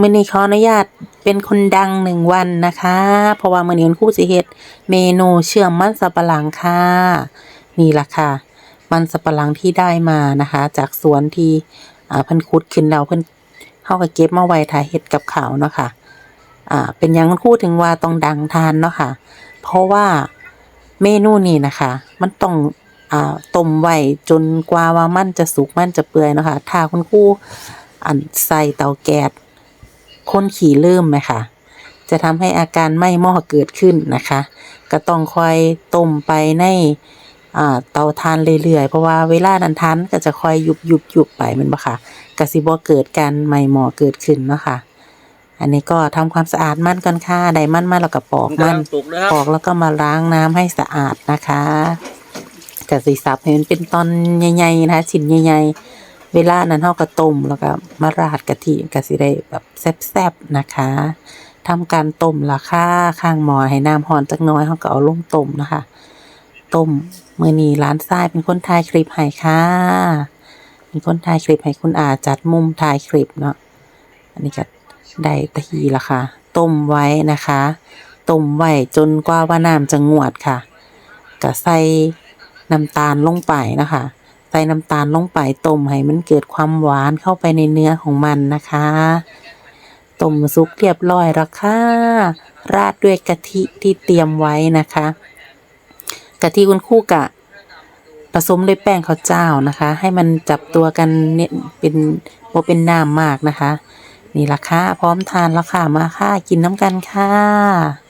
มื้อนี้ขออนุญาตเป็นคนดังหนึ่งวันนะคะ เพราะว่ามื้อนี้คุณครูสิเฮ็ดเมนูเชื่อมมันสับปะหลังค่ะ นี่ล่ะค่ะ มันสับปะหลังที่ได้มานะคะ จากสวนที่อ่าเพิ่นขุดขึ้นแล้วเพิ่นเฮาก็เก็บมาไว้ถ้ายเฮ็ดกับข้าวเนาะค่ะอ่าเป็นยังคุณครูถึงว่าต้องดังทานเนาะค่ะ เพราะว่าเมนูนี้นะคะ มันต้องอ่าต้มไว้จนกว่าว่ามันจะสุกมันจะเปื่อยเนาะค่ะถ้าคุณครูอันใส่เตาแก๊ส คนขี่ลืมไหมคะจะทำให้อาการไหม้หม้อเกิดขึ้นนะคะ ก็ต้องคอยต้มไปในอ่าเตาทานเรื่อยๆ เพราะว่าเวลานั้นทานก็จะคอยยุบยุบยุบไปแมันบ่ค่ะกสิบ่เกิดการไหม้หม้อเกิดขึ้นเนาะค่ะอันนี้ก็ทำความสะอาดมันก่อนค่ะได้มันมาแล้วก็ปอกมันสุกนะครับปอกแล้วก็มาล้างน้ำให้สะอาดนะคะกะสีสับให้มันเป็นตอนใหญ่ๆนะคะชิ้นใหญ่ๆ เวลานั้นเฮาก็ต้มแล้วก็มาราดกะทิกะสิได้แบบแซ่บๆนะคะทำการต้มละค่ะข้างหม้อให้น้ำร้อนจักน่อยเฮาก็เอาลงต้มนะคะต้มมื้อนี้ร้านทรายเป็นคนถ่ายคลิปให้ค่ะเป็นคนถ่ายคลิปให้คุณอาจัดมุมถ่ายคลิปเนาะอันนี้ก็ได้ตะฮีละค่ะ ต้มไว้นะคะต้มไว้จนกว่าว่าน้ำจะงวดค่ะก็ใส่น้ำตาลลงไปนะคะ ใส่น้ำตาลลงไปต้มให้มันเกิดความหวานเข้าไปในเนื้อของมันนะคะต้มสุกเรียบร้อยแล้วค่ะ ราดด้วยกะทิที่เตรียมไว้นะคะ กะทิคุณคู่กะผสมด้วยแป้งข้าวเจ้านะคะ ให้มันจับตัวกันเนี่ยเป็นโมเป็นน้ำมากนะคะ นี่ละค่ะ พร้อมทานแล้วค่ะมาค่ะ กินน้ำกันค่ะ